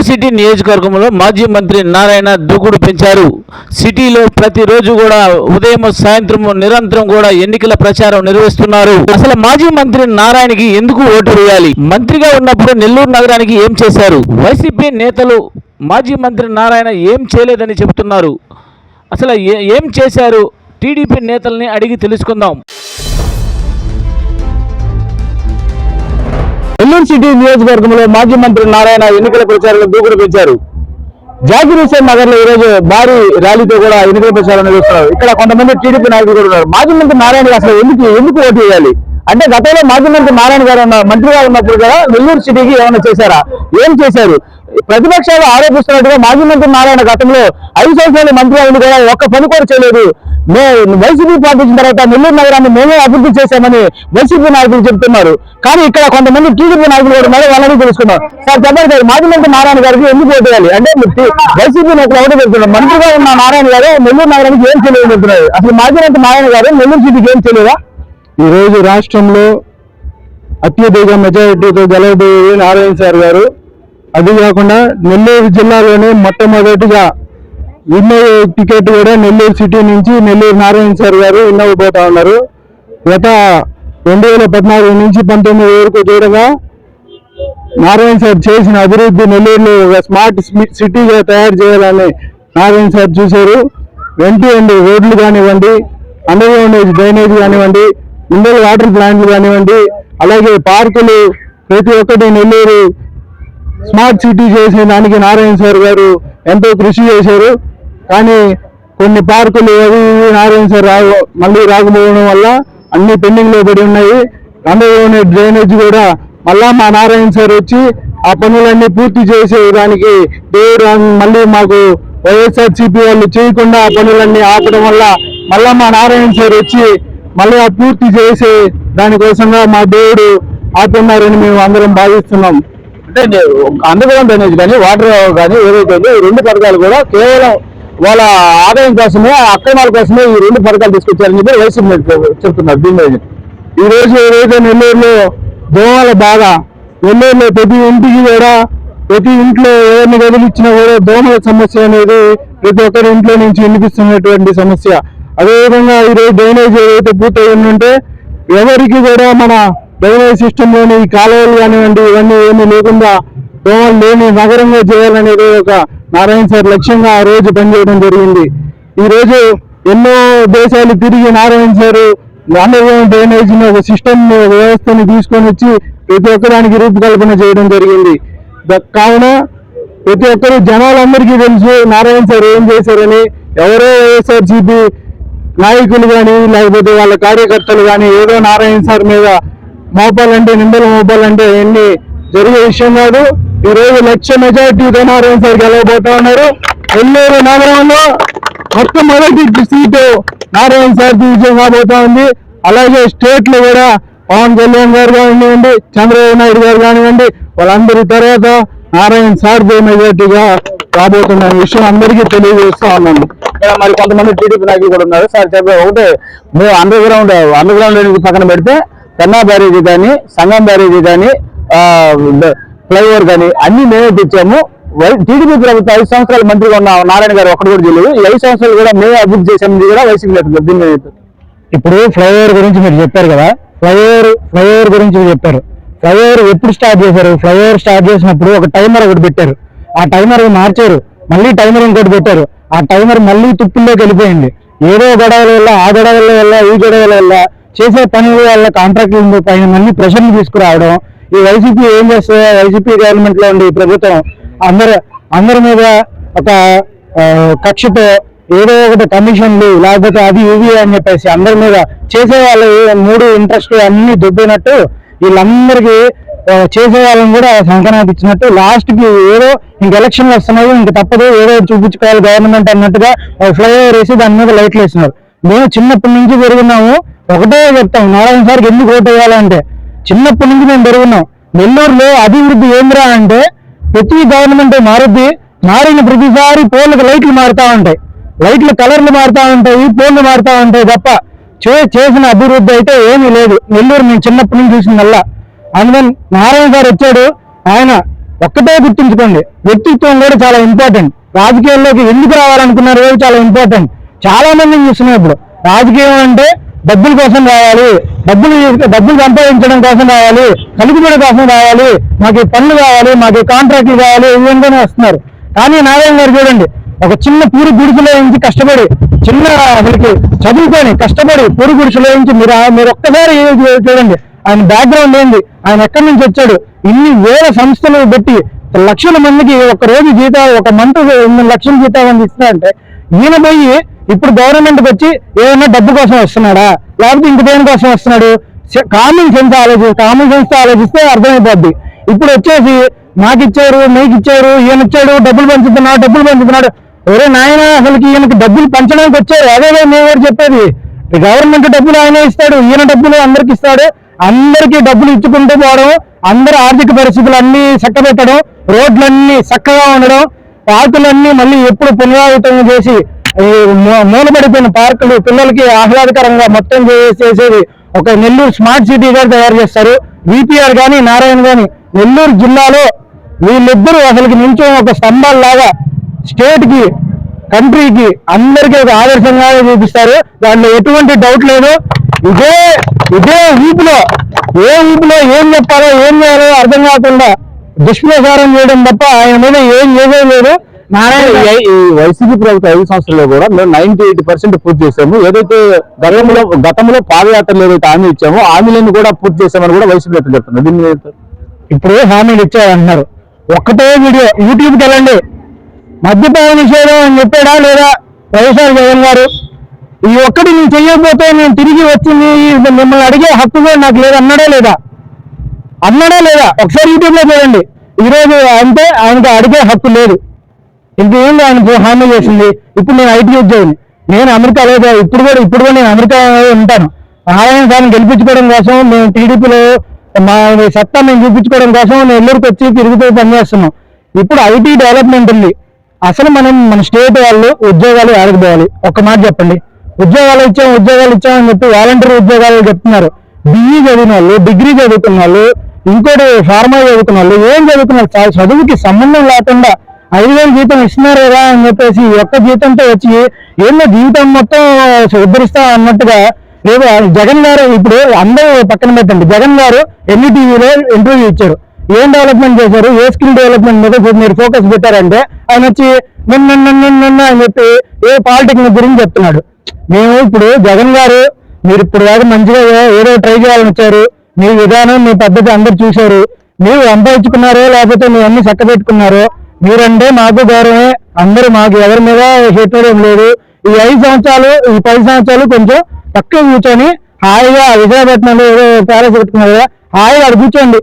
Nellore city నియోజకవర్గంలో మాజీ మంత్రి నారాయణ దూకుడు పెంచారు. సిటీలో ప్రతిరోజు కూడా ఉదయం సాయంత్రం నిరంతరం కూడా ఎన్నికల ప్రచారం నిర్వహిస్తున్నారు. అసలు మాజీ మంత్రి నారాయణకి ఎందుకు ఓటు వేయాలి? మంత్రిగా ఉన్నప్పుడు నెల్లూరు నగరానికి ఏం చేశారు? వైసీపీ నేతలు మాజీ మంత్రి నారాయణ ఏం చేయలేదని చెబుతున్నారు. అసలు ఏ- ఏం చేశారు? టీడీపీ నేతల్ని అడిగి తెలుసుకుందాం. నెల్లూరు సిటీ నియోజకవర్గంలో మాజీ మంత్రి నారాయణ ఎన్నికల ప్రచారంలో దూకుడు పెంచారు. జాకిర్ హుసేన్ నగర్లో ఈ రోజు భారీ ర్యాలీతో కూడా ఎన్నికల ప్రచారం నిర్వహిస్తున్నారు. ఇక్కడ కొంతమంది టీడీపీ నాయకులు కూడా ఉన్నారు. మాజీ మంత్రి నారాయణ అసలు ఎందుకు ఎందుకు ఓటు వేయాలి? అంటే గతంలో మాజీ మంత్రి నారాయణ గారు మంత్రిగా ఉన్నప్పుడు కూడా నెల్లూరు సిటీకి ఏమైనా చేశారా? ఏం చేశారు? ప్రతిపక్షాలు ఆరోపిస్తున్నట్టుగా మాజీ మంత్రి నారాయణ గతంలో ఐదు సంవత్సరాలు మంత్రి అయింది కూడా ఒక్క పని కూడా చేయలేదు. మే వైసీపీ పార్టీ వచ్చిన తర్వాత నెల్లూరు నగరాన్ని మేమే అభివృద్ధి చేశామని వైసీపీ నాయకులు చెప్తున్నారు. కానీ ఇక్కడ కొంతమంది టీడీపీ నాయకులు కూడా ఉన్నారు వాళ్ళని తెలుసుకున్నారు సార్ చెప్పండి సార్ మాజీ మంత్రి నారాయణ గారికి ఎందుకు ఓటు అంటే వైసీపీ నేతలు ఎవరు చెప్తున్నారు మంత్రిగా ఉన్న నారాయణ గారు నెల్లూరు నగరానికి ఏం చేయలేదు చెప్తున్నారు అసలు మాజీ మంత్రి నారాయణ గారు నెల్లూరు సిటీకి ఏం చేయలేదా? ఈ రోజు రాష్ట్రంలో అత్యధిక మెజారిటీతో గెలవబోయేది నారాయణ సార్ గారు అది కాకుండా నెల్లూరు జిల్లాలోనే మొట్టమొదటిగా విన్ టికెట్ కూడా నెల్లూరు సిటీ నుంచి నెల్లూరు నారాయణ సార్ గారు విన్ ఉన్నారు. గత రెండు వేల పద్నాలుగు నుంచి పంతొమ్మిది వరకు చూడగా నారాయణ సార్ చేసిన అభివృద్ధి నెల్లూరులో ఒక స్మార్ట్ సిటీగా తయారు చేయాలని నారాయణ సార్ చూశారు. వెంట అండి రోడ్లు కానివ్వండి అండర్ గ్రౌండ్ డ్రైనేజ్ కానివ్వండి మినరల్ వాటర్ ప్లాంట్లు కానివ్వండి అలాగే పార్కులు ప్రతి ఒక్కటి నెల్లూరు స్మార్ట్ సిటీ చేసే దానికి నారాయణ సార్ గారు ఎంతో కృషి చేశారు. కానీ కొన్ని పార్కులు అవి నారాయణ సార్ రావు మళ్ళీ రాకపోవడం వల్ల అన్ని పెండింగ్లో పడి ఉన్నాయి. అందులోనే డ్రైనేజ్ కూడా మళ్ళా మా నారాయణ సార్ వచ్చి ఆ పనులన్నీ పూర్తి చేసే దానికి దేవుడు మళ్ళీ మాకు వైఎస్ఆర్ సిపి వాళ్ళు చేయకుండా ఆ పనులన్నీ ఆపడం వల్ల మళ్ళా మా నారాయణ సార్ వచ్చి మళ్ళీ పూర్తి చేసే దానికోసంగా మా దేవుడు ఆపున్నారని మేము అందరం భావిస్తున్నాం. అంటే అండర్గ్రౌండ్ డ్రైనేజ్ కానీ వాటర్ కానీ ఏదైతే ఉందో ఈ రెండు పథకాలు కూడా కేవలం వాళ్ళ ఆదాయం కోసమే అక్రమాల కోసమే ఈ రెండు పథకాలు తీసుకొచ్చారని చెప్పి వైసీపీ చెప్తున్నారు దీని మీద. ఈ రోజు ఏదైతే నెల్లూరులో దోమల బాధ నెల్లూరులో ప్రతి ఇంటికి కూడా ప్రతి ఇంట్లో ఎవరిని వదిలిచ్చినా కూడా దోమల సమస్య అనేది ప్రతి ఒక్కరి ఇంట్లో నుంచి వినిపిస్తున్నటువంటి సమస్య. అదేవిధంగా ఈరోజు డ్రైనేజ్ ఏదైతే పూర్తయి ఉంటే ఎవరికి కూడా మన డ్రైనేజ్ సిస్టమ్లోని ఈ కాలువలు కానివ్వండి ఇవన్నీ ఏమీ లేకుండా దోమలు లేని నగరంగా చేయాలనేది ఒక నారాయణ సార్ లక్ష్యంగా ఆ రోజు పనిచేయడం జరిగింది. ఈ రోజు ఎన్నో దేశాలు తిరిగి నారాయణ సార్ అండర్గ్రౌండ్ డ్రైనేజ్ ఒక సిస్టమ్ వ్యవస్థని తీసుకొని వచ్చి ప్రతి ఒక్కదానికి రూపకల్పన చేయడం జరిగింది. కావున ప్రతి ఒక్కరు జనాలందరికీ తెలుసు నారాయణ సార్ ఏం చేశారని ఎవరో వైఎస్ఆర్సీపీ నాయకులు కానీ లేకపోతే వాళ్ళ కార్యకర్తలు కానీ ఏదో నారాయణ సార్ మీద మోపాలంటే నిందలు మోపాలంటే ఎన్ని జరిగే విషయం కాదు. ఈ రోజు లక్ష మెజార్టీతో నారాయణ సార్ గెలవబోతా ఉన్నారు. ఎల్లూరు నగరంలో మొట్టమొదటి సీటు నారాయణ సార్ విజయం కాబోతా ఉంది. అలాగే స్టేట్లో కూడా పవన్ కళ్యాణ్ గారు కానివ్వండి చంద్రబాబు నాయుడు గారు కానివ్వండి వాళ్ళందరి తర్వాత నారాయణ సార్ మెజార్టీగా రాబోతున్న విషయం అందరికీ తెలియజేస్తా ఉన్నాను. మరి కొంతమంది టీడీపీ నాయకులు కూడా ఉన్నారు. సార్ చెప్పే ఒకటే మేము అండర్ గ్రౌండ్ అండర్ గ్రౌండ్ పక్కన పెడితే కన్నా బ్యారేజీ కానీ సంగం బ్యారేజీ కానీ ఫ్లైఓవర్ కానీ అన్ని మేమే తెచ్చాము. టీడీపీ ప్రభుత్వం ఐదు సంవత్సరాలు మంత్రిగా ఉన్న నారాయణ గారు ఒకటి కూడా తెలియదు. ఈ ఐదు సంవత్సరాలు కూడా మేమే అభివృద్ధి చేసామని కూడా వైసీపీ నేతలు దీని మీద ఇప్పుడు ఫ్లైఓవర్ గురించి మీరు చెప్పారు కదా? ఫ్లైఓవర్ ఫ్లైఓవర్ గురించి చెప్పారు. ఫ్లైఓవర్ ఎప్పుడు స్టార్ట్ చేశారు? ఫ్లైఓవర్ స్టార్ట్ చేసినప్పుడు ఒక టైమర్ ఒకటి పెట్టారు. ఆ టైమర్ మార్చారు. మళ్ళీ టైమర్ ఇంకోటి పెట్టారు. ఆ టైమర్ మళ్ళీ తుప్పుల్లోకి వెళ్ళిపోయింది. ఏదో గొడవల వల్ల ఆ గొడవల వల్ల ఈ గొడవల వల్ల చేసే పనుల వల్ల కాంట్రాక్టుల పైన మళ్ళీ ప్రెషర్ని తీసుకురావడం. ఈ వైసీపీ ఏం చేస్తుంది వైసీపీ గవర్నమెంట్లో ఉండే ఈ ప్రభుత్వం అందరు అందరి మీద ఒక కక్షతో ఏదో ఒకటి కమిషన్లు లేకపోతే అది ఇవి అని చెప్పేసి అందరి మీద చేసే వాళ్ళు మూడు ఇంట్రెస్ట్ అన్ని దొబ్బినట్టు వీళ్ళందరికీ చేసే వాళ్ళని కూడా సంక్రాంతి ఇచ్చినట్టు లాస్ట్కి ఏదో ఇంక ఎలక్షన్లు వస్తున్నాయి ఇంక తప్పదు ఏదో చూపించుకోవాలి గవర్నమెంట్ అన్నట్టుగా ఫ్లైఓవర్ వేసి దాని మీద లైట్లు వేస్తున్నారు మేము చిన్నప్పటి నుంచి పెరుగున్నాము ఒకటే చెప్తాం నారాయణ సార్కి ఎందుకు ఓటు వేయాలంటే చిన్నప్పటి నుంచి మేము పెరుగున్నాం. నెల్లూరులో అభివృద్ధి ఏంద్రా అంటే ప్రతి గవర్నమెంట్ మారుద్ది మారిన ప్రతిసారి పోళ్ళకి లైట్లు మారుతా ఉంటాయి. లైట్ల కలర్లు మారుతా ఉంటాయి పోల్లు మారుతా ఉంటాయి తప్ప చే- చేసిన అభివృద్ధి అయితే ఏమీ లేదు. నెల్లూరు మేము చిన్నప్పటి నుంచి చూసిందల్లా. అందుకని నారాయణ గారు వచ్చాడు ఆయన ఒక్కటే గుర్తుంచుకోండి వ్యక్తిత్వం కూడా చాలా ఇంపార్టెంట్ రాజకీయాల్లోకి ఎందుకు రావాలనుకున్నారు చాలా ఇంపార్టెంట్ చాలా మందిని చూస్తున్నాం ఇప్పుడు. రాజకీయం అంటే డబ్బుల కోసం రావాలి డబ్బులు డబ్బులు సంపాదించడం కోసం రావాలి కలుగుబడి కోసం రావాలి మాకు పనులు కావాలి మాకు కాంట్రాక్ట్లు కావాలి ఈ విధంగానే వస్తున్నారు. కానీ నారాయణ గారు చూడండి ఒక చిన్న పూరి గుడిసెలో నుంచి కష్టపడి చిన్న అసలుకి చదువుకొని కష్టపడి పూరి గుడిసెలో నుంచి మీరు మీరు ఒక్కసారి చూడండి ఆయన బ్యాక్గ్రౌండ్ ఏంది? ఆయన ఎక్కడి నుంచి వచ్చాడు? ఇన్ని వేల సంస్థలు పెట్టి లక్షల మందికి ఒక రోజు జీతాలు ఒక మంత్ ఎనిమిది లక్షల జీతాలు అందిస్తున్నారంటే ఈయన పోయి ఇప్పుడు గవర్నమెంట్ వచ్చి ఏదైనా డబ్బు కోసం వస్తున్నాడా? లేకపోతే ఇంక దేనికోసం వస్తున్నాడు? కామన్ సెన్స్ ఆలోచి కామన్ సెన్స్ ఆలోచిస్తే అర్థమైపోద్ది. ఇప్పుడు వచ్చేసి నాకు ఇచ్చారు మీకు ఇచ్చారు ఈయన ఇచ్చాడు డబ్బులు పంచుతున్నాడు డబ్బులు పంచుతున్నాడు. ఒరే నాయన అసలుకి ఈయనకి డబ్బులు పంచడానికి వచ్చారు. అదే మేము చెప్పేది. గవర్నమెంట్ డబ్బులు ఆయనే ఇస్తాడు ఈయన డబ్బులు అందరికి ఇస్తాడు. అందరికి డబ్బులు ఇచ్చుకుంటూ పోవడం అందరి ఆర్థిక పరిస్థితులు అన్ని చక్కబెట్టడం రోడ్లన్నీ చక్కగా ఉండడం పార్కులన్నీ మళ్ళీ ఎప్పుడు పునరావృతం చేసి మూలబడిపోయిన పార్కులు పిల్లలకి ఆహ్లాదకరంగా మొత్తం చేసేది ఒక నెల్లూరు స్మార్ట్ సిటీగా తయారు చేస్తారు. విపిఆర్ కానీ నారాయణ కానీ నెల్లూరు జిల్లాలో వీళ్ళిద్దరూ అసలుకి నించో ఒక స్తంభాల్లాగా స్టేట్కి కంట్రీకి అందరికీ ఒక ఆదర్శంగా చూపిస్తారు. దాంట్లో ఎటువంటి డౌట్ లేదు. ఇదే ఇదే ఊపులో ఏ ఊపులో ఏం చెప్పాలో ఏం చేయాలో అర్థం కాకుండా దుష్ప్రచారం చేయడం తప్ప ఆయన మీద ఏం చేయలేదు లేదు. ఈ- వైసీపీ ప్రభుత్వ ఐదు సంవత్సరాల్లో కూడా మేము నైన్టీ ఎయిట్ పర్సెంట్ పూర్తి చేసాము. ఏదైతే గతంలో గతంలో పాదయాత్రలు ఏదైతే హామీ ఇచ్చామో హామీలను కూడా పూర్తి చేసామని కూడా వైసీపీ నేతలు చెప్తున్నారు. దీన్ని? ఇప్పుడు హామీలు ఇచ్చారంటున్నారు. ఒక్కటే వీడియో. యూట్యూబ్కి వెళ్ళండి. మద్యపాన నిషేధం అని చెప్పాడా లేదా వైఎస్ఆర్ జగన్ గారు? ఈ ఒక్కటి నేను చెయ్యకపోతే నేను తిరిగి వచ్చింది మిమ్మల్ని అడిగే హక్కు కూడా నాకు లేదు. అన్నాడా లేదా? అన్నాడా లేదా? ఒకసారి యూట్యూబ్లో చూడండి. ఈ రోజు అంటే ఆయనకి అడిగే హక్కు లేదు. ఇంకేంది ఆయన హామీ చేసింది? ఇప్పుడు నేను ఐటీ ఉద్యోగిని. నేను అమెరికాలో జా- ఇప్పుడు కూడా ఇప్పుడు కూడా నేను అమెరికాలో ఉంటాను. ఆయన దాన్ని గెలిపించుకోవడం కోసం మేము టీడీపీలో మా సత్తా మేము చూపించుకోవడం కోసం నేను నెల్లూరుకి వచ్చి తిరుగుతూ పనిచేస్తున్నాం. ఇప్పుడు ఐటీ డెవలప్మెంట్ ఉంది. అసలు మనం మన స్టేట్ వాళ్ళు ఉద్యోగాలు ఆడకపోవాలి ఒక మాట చెప్పండి. ఉద్యోగాలు ఇచ్చాం ఉద్యోగాలు ఇచ్చామని చెప్పి వాలంటీర్ ఉద్యోగాలు చెప్తున్నారు. బిఈ చదివిన వాళ్ళు డిగ్రీ చదువుకున్న వాళ్ళు ఇంకోటి ఫార్మా చదువుకున్న వాళ్ళు ఏం చదువుతున్నారు? చ- చదువుకి సంబంధం లేకుండా ఐదు వేలు జీతం ఇస్తున్నారు కదా అని చెప్పేసి ఈ ఒక్క జీతంతో వచ్చి ఏమో జీవితం మొత్తం ఉద్ధరిస్తా అన్నట్టుగా రేపు జగన్ గారు ఇప్పుడు అందరూ పక్కన పెట్టండి. జగన్ గారు ఎన్ఈటీవీలో ఇంటర్వ్యూ ఇచ్చారు? ఏం డెవలప్మెంట్ చేశారు? ఏ స్కిల్ డెవలప్మెంట్ మీద మీరు ఫోకస్ పెట్టారంటే ఆయన వచ్చి నిన్న నిన్న నిన్న అని చెప్పి ఏ పాలిటెక్నిక్ గురించి చెప్తున్నాడు. మేము ఇప్పుడు జగన్ గారు మీరు ఇప్పుడు దాకా మంచిగా ఏదో ట్రై చేయాలని వచ్చారు. మీ విధానం మీ పద్ధతి అందరు చూశారు. మీరు సంపాదించుకున్నారో లేకపోతే మీ అన్ని చక్క పెట్టుకున్నారో మీరంటే మాకు గౌరవమే. అందరూ మాకు ఎవరి మీద ఏం లేదు. ఈ ఐదు సంవత్సరాలు ఈ పది సంవత్సరాలు కొంచెం పక్కన కూర్చొని హాయిగా విశాఖపట్నంలో ఏదో ప్యాలెస్ పెట్టుకున్నారు కదా హాయిగా అది కూర్చోండి.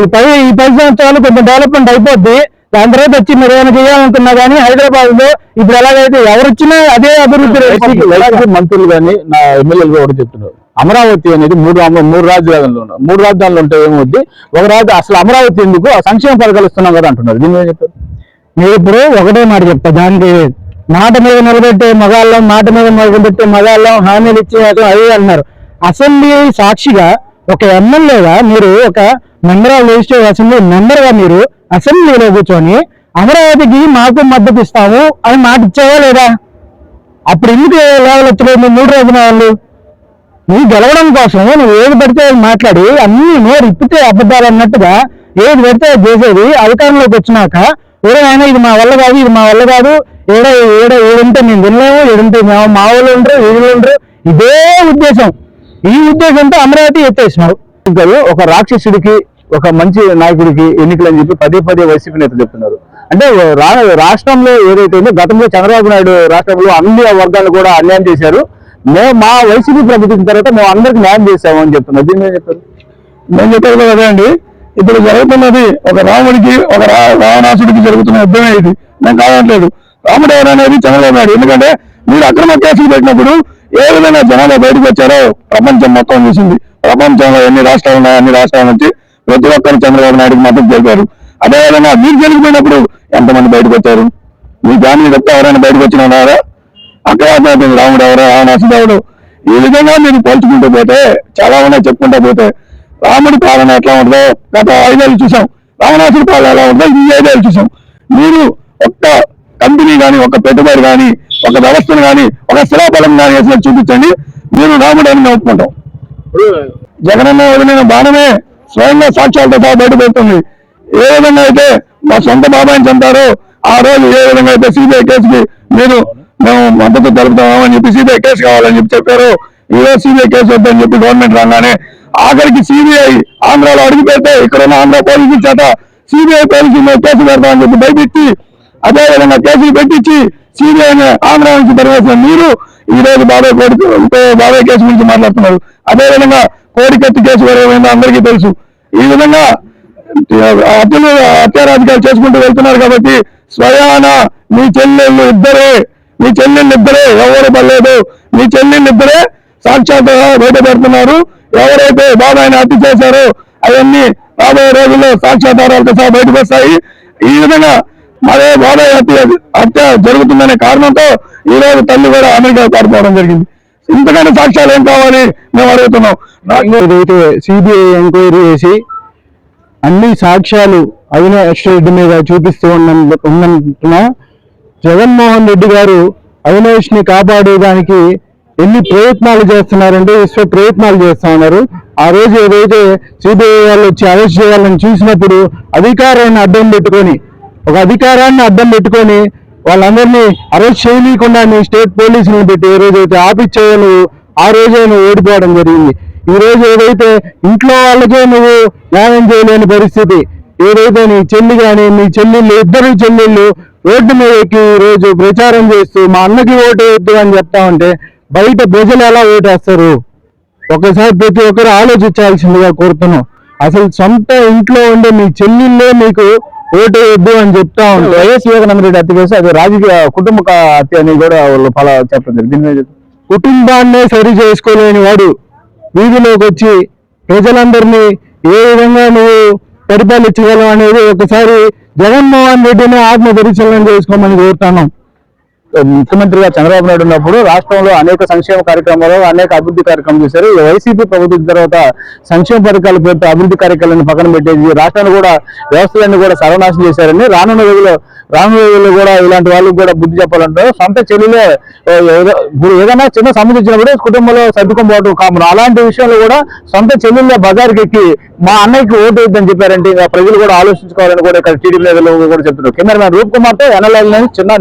ఈ పది ఈ పది సంవత్సరాలు కొంచెం డెవలప్మెంట్ అయిపోద్ది. దాని తర్వాత వచ్చి మీరు ఏమైనా చేయాలనుకున్నా కానీ హైదరాబాద్లో ఇప్పుడు ఎలాగైతే ఎవరు వచ్చినా అదే అభివృద్ధి మంత్రులు కానీ నా ఎమ్మెల్యేలు కూడా చెప్తున్నారు. అమరావతి అనేది మూడు మూడు రాజధానులు మూడు రాజధానులు ఉంటే ఏమవుద్ది? ఒక రాజధాని అసలు అమరావతి ఎందుకు? సంక్షేమ పథకాలు ఇస్తున్నాం కదా అంటున్నారు. దీన్ని ఏం చెప్తారు? నేను ఇప్పుడు ఒకటే మాట చెప్తా. దానికి మాట మీద నిలబెట్టే మగాళ్ళం మాట మీద నిలబెట్టే మగాళ్ళం హామీలు ఇచ్చే అవి అన్నారు అసెంబ్లీ సాక్షిగా ఒక ఎమ్మెల్యేగా మీరు ఒక మెంబర్ ఆఫ్ లెజిస్లేటివ్ అసెంబ్లీ మెంబర్గా మీరు అసెంబ్లీలో కూర్చొని అమరావతికి మాకు మద్దతు ఇస్తాము అని మాట ఇచ్చావా లేదా? అప్పుడు ఎందుకు లేవలు వచ్చలేదు మూడు రోజుల వాళ్ళు? నువ్వు గెలవడం కోసం నువ్వు ఏది పడితే మాట్లాడి అన్ని నోరు ఇప్పితే అబద్ధాలు అన్నట్టుగా ఏది పడితే చేసేది అధికారంలోకి వచ్చినాక ఎవరో ఆయన ఇది మా వల్ల కాదు ఇది మా వల్ల కాదు ఏడ ఏడ ఏడుంటే మేము తినలేము ఏడుంటే మా మా వాళ్ళు ఉండరు వీళ్ళు ఉండరు. ఇదే ఉద్దేశం. ఈ ఉద్దేశంతో అమరావతి ఎత్తేసినావు గారు ఒక రాక్షసుడికి ఒక మంచి నాయకుడికి ఎన్నికలు అని చెప్పి పదే పదే వైసీపీ నేతలు చెప్తున్నారు. అంటే రా- రాష్ట్రంలో ఏదైతే ఉందో గతంలో చంద్రబాబు నాయుడు రాష్ట్రంలో అన్ని వర్గాలు కూడా అన్యాయం చేశారు. మేము మా వైసీపీ ప్రభుత్వం తర్వాత మేము అందరికి న్యాయం చేశాము అని చెప్తున్నారు. దీన్ని చెప్తారు? చెప్పేది కూడా అదే అండి? ఇప్పుడు జరుగుతున్నది ఒక రాముడికి ఒక రా- రావణాసుడికి జరుగుతున్న యుద్ధమే ఇది. నేను కావట్లేదు రాముడు ఎవరనేది అనేది చంద్రబాబు నాయుడు. ఎందుకంటే మీరు అక్రమ కేసులు పెట్టినప్పుడు ఏ విధంగా జనాలు బయటకు వచ్చారో ప్రపంచం మొత్తం చూసింది. ప్రపంచంలో ఎన్ని రాష్ట్రాలు ఉన్నాయో అన్ని రాష్ట్రాల నుంచి ప్రతి ఒక్కరు చంద్రబాబు నాయుడుకి మద్దతు తెలిపారు. అదేవిధంగా మీరు గెలిచిపోయినప్పుడు ఎంతమంది బయటకు వచ్చారు? మీ ఫ్యామిలీ తప్ప ఎవరైనా బయటకు వచ్చిన ఉన్నారా? అక్కడ రాముడు ఎవరు రావణాసుడు ఈ విధంగా మీరు పోల్చుకుంటూ పోతే చాలా ఉన్నాయి చెప్పుకుంటూ పోతే రాముడి పాలన ఎట్లా ఉంటుందో గత ఐదేళ్ళు చూసాం. రావణాసురపాలెం ఎలా ఉందో ఈ ఐదేళ్ళు చూసాం. మీరు ఒక్క కంపెనీ కానీ ఒక పెట్టుబడి కానీ ఒక వ్యవస్థను కానీ ఒక శిలాబలం కానీ వేసినట్టు చూపించండి. మీరు రాముడు అని ఒప్పుకుంటాం. జగనన్న వదిలిన బాణమే స్వయంగా సాక్ష్యాలతో సహా బయటపెడుతుంది ఏ విధంగా అయితే మా సొంత బాబాయిని చంపారో ఆ రోజు ఏ విధంగా అయితే సిబిఐ కేసుకి మీరు మేము మద్దతు తెలుపుతామని చెప్పి సిబిఐ కేసు కావాలని చెప్పి చెప్పారు ఈరోజు సిబిఐ కేసు వద్దని చెప్పి గవర్నమెంట్ రాగానే ఆఖరికి సిబిఐ ఆంధ్రాలో అడుగు పెడితే ఇక్కడ ఉన్న ఆంధ్ర పోలీసుల చేత సిబిఐ పోలీసులు మీద కేసు పెడతామని చెప్పి భయపెట్టి అదే విధంగా కేసులు పెట్టించి సిబిఐ ఆంధ్ర నుంచి పరివేసిన మీరు ఈ రోజు బాబాయ్ కోడి బాబాయ్ కేసు గురించి మాట్లాడుతున్నారు. అదే విధంగా కోడికత్తి కేసు కూడా అందరికీ తెలుసు. ఈ విధంగా హత్యలు అత్యారాధికారులు చేసుకుంటూ వెళ్తున్నారు కాబట్టి స్వయాన మీ చెల్లెళ్ళు ఇద్దరే మీ చెల్లెళ్ళు ఇద్దరే ఎవరు పర్లేదు మీ చెల్లెళ్ళు ఇద్దరే సాక్షాత్ బయట పెడుతున్నారు ఎవరైతే బాబాయిని హత్య చేశారో అవన్నీ రాబోయే రోజుల్లో సాక్ష్యాధారాలతో సహా బయటకు వస్తాయి ఈ విధంగా మరే బాబాయ్ హత్య హత్య జరుగుతుందనే కారణంతో ఈ రోజు తల్లి కూడా అమెరికా పారిపోవడం జరిగింది. ఇంతకంటే సాక్ష్యాలు ఏం కావాలి మేము అడుగుతున్నాం. ఏదైతే సిబిఐ ఎంక్వైరీ చేసి అన్ని సాక్ష్యాలు అవినాష్ రెడ్డి మీద చూపిస్తూ ఉన్న ఉన్నందున జగన్మోహన్ రెడ్డి గారు అవినాష్ని కాపాడేదానికి ఎన్ని ప్రయత్నాలు చేస్తున్నారంటే విశ్వ ప్రయత్నాలు చేస్తా ఉన్నారు. ఆ రోజు ఏదైతే సిబిఐ వాళ్ళు వచ్చి అరెస్ట్ చేయాలని చూసినప్పుడు అధికారాన్ని అడ్డం పెట్టుకొని ఒక అధికారాన్ని అడ్డం పెట్టుకొని వాళ్ళందరినీ అరెస్ట్ చేయనీయకుండా స్టేట్ పోలీసులను పెట్టి ఏ రోజైతే ఆపిచ్చేయను ఆ రోజే నువ్వు ఓడిపోవడం జరిగింది. ఈ రోజు ఏదైతే ఇంట్లో వాళ్ళకే నువ్వు న్యాయం చేయలేని పరిస్థితి ఏదైతే నీ చెల్లి కానీ నీ చెల్లెళ్ళు ఇద్దరు చెల్లెళ్ళు రోడ్డు మీద ఎక్కి ఈరోజు రోజు ప్రచారం చేస్తూ మా అన్నకి ఓటు వద్దు అని చెప్తా ఉంటే బయట ప్రజలు ఎలా ఓటేస్తారు? ఒకసారి ప్రతి ఒక్కరు ఆలోచించాల్సిందిగా కోరుతున్నాం. అసలు సొంత ఇంట్లో ఉండే మీ చెల్లెళ్ళే మీకు ఓటు వద్దు అని చెప్తా ఉంటే వైఎస్ వివేకానంద రెడ్డి హత్య కేసు అది రాజకీయ కుటుంబ హత్య అని కూడా వాళ్ళు ఫలా చెప్పండి దీని మీద కుటుంబాన్నే సరి చేసుకోలేని వాడు వీధిలోకి వచ్చి ప్రజలందరినీ ఏ విధంగా నువ్వు పరిపాలించగలవు అనేది ఒకసారి జగన్మోహన్ రెడ్డిని ఆత్మ పరిశీలన చేసుకోమని కోరుతున్నాం. ముఖ్యమంత్రిగా చంద్రబాబు నాయుడు ఉన్నప్పుడు రాష్ట్రంలో అనేక సంక్షేమ కార్యక్రమాలు అనేక అభివృద్ధి కార్యక్రమాలు చేశారు. వైసీపీ ప్రభుత్వం తర్వాత సంక్షేమ పథకాల పేరుతో అభివృద్ధి కార్యక్రమాలను పక్కన పెట్టేసి రాష్ట్రాన్ని కూడా వ్యవస్థలన్నీ కూడా సర్వనాశం చేశారని రానున్న రోజుల్లో రానున్న రోజుల్లో కూడా ఇలాంటి వాళ్ళకి కూడా బుద్ధి చెప్పాలంటారు. సొంత చెల్లెలే ఏదో- ఏదైనా చిన్న సమస్య కుటుంబంలో సర్దుకొని పోవడం కామన్. అలాంటి విషయంలో కూడా సొంత చెల్లెళ్ళ బజార్కి ఎక్కి మా అన్నయ్యకి ఓటు వేద్దని చెప్పారంటే ప్రజలు కూడా ఆలోచించుకోవాలని కూడా ఇక్కడ టీడీపీ నేతలు కూడా చెప్తున్నారు. కెమెరామెన్ రూప్ కుమార్తో ఎన్ఎల్ఎల్ చిన్న